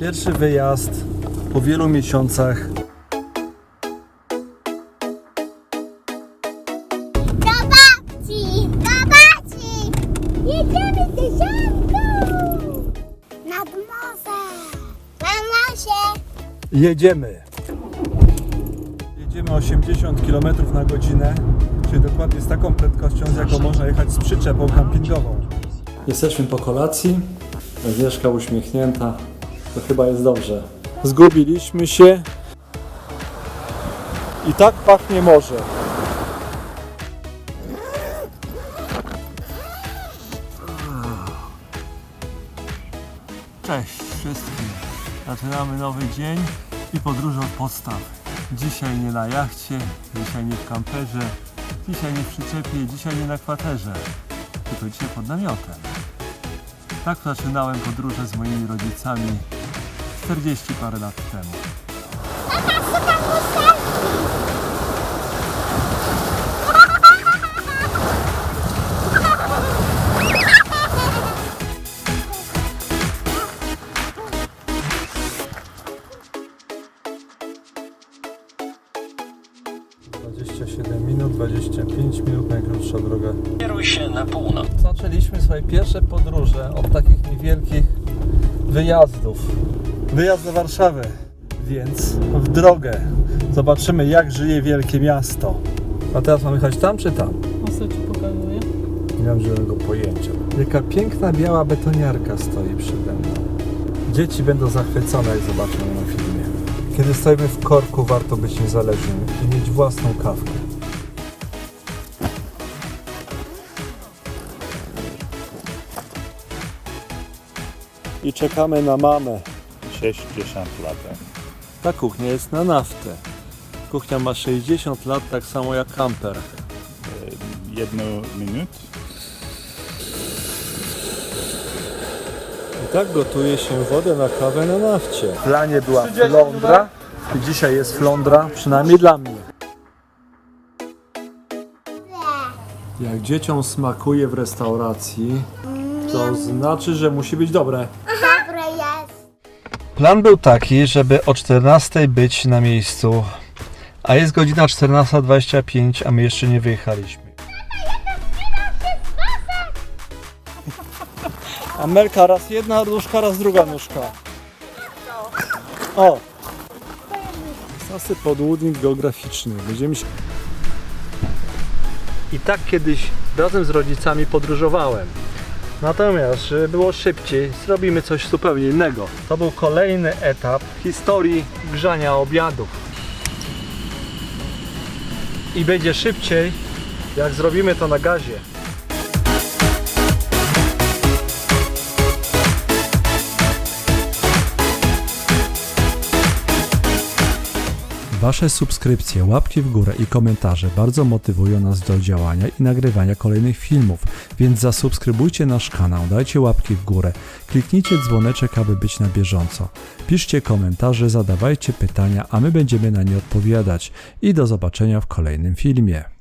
Pierwszy wyjazd po wielu miesiącach. Do babci! Do babci! Jedziemy z dziesiątką! Nad morze! Na morze! Jedziemy. Jedziemy 80 km na godzinę, czyli dokładnie z taką prędkością, z jaką można jechać z przyczepą kampingową. Jesteśmy po kolacji. Agnieszka uśmiechnięta. To chyba jest dobrze. Zgubiliśmy się. I tak pachnie morze. Cześć wszystkim. Zaczynamy nowy dzień i podróż od podstaw. Dzisiaj nie na jachcie, dzisiaj nie w kamperze, dzisiaj nie w przyczepie, dzisiaj nie na kwaterze, tylko dzisiaj pod namiotem. Tak zaczynałem podróże z moimi rodzicami 40 parę lat temu. Dwadzieścia siedem minut, 25 minut, najkrótsza droga Kieruj się na północ. Zaczęliśmy swoje pierwsze podróże od takich niewielkich wyjazdów. Wyjazd do Warszawy, więc w drogę zobaczymy jak żyje wielkie miasto. A teraz mamy jechać tam czy tam? O co ci pokazuje? Nie mam zielonego pojęcia. Jaka piękna biała betoniarka stoi przede mną. Dzieci będą zachwycone jak zobaczą ją na filmie. Kiedy stoimy w korku warto być niezależnym i mieć własną kawkę. I czekamy na mamę. 60 lat. Ta kuchnia jest na naftę. Kuchnia ma 60 lat, tak samo jak kamper. Jedno minut. I tak gotuje się wodę na kawę na nafcie. W planie była flądra i dzisiaj jest flądra, przynajmniej dla mnie. Jak dzieciom smakuje w restauracji, to znaczy, że musi być dobre. Plan był taki, żeby o 14 być na miejscu, a jest godzina 14.25, a my jeszcze nie wyjechaliśmy. Amelka, raz jedna nóżka, raz druga nóżka. O! Zasy podłudnik geograficzny. Będziemy się... I tak kiedyś razem z rodzicami podróżowałem. Natomiast, żeby było szybciej, zrobimy coś zupełnie innego. To był kolejny etap historii grzania obiadów. I będzie szybciej, jak zrobimy to na gazie. Wasze subskrypcje, łapki w górę i komentarze bardzo motywują nas do działania i nagrywania kolejnych filmów, więc zasubskrybujcie nasz kanał, dajcie łapki w górę, kliknijcie dzwoneczek, aby być na bieżąco. Piszcie komentarze, zadawajcie pytania, a my będziemy na nie odpowiadać. I do zobaczenia w kolejnym filmie.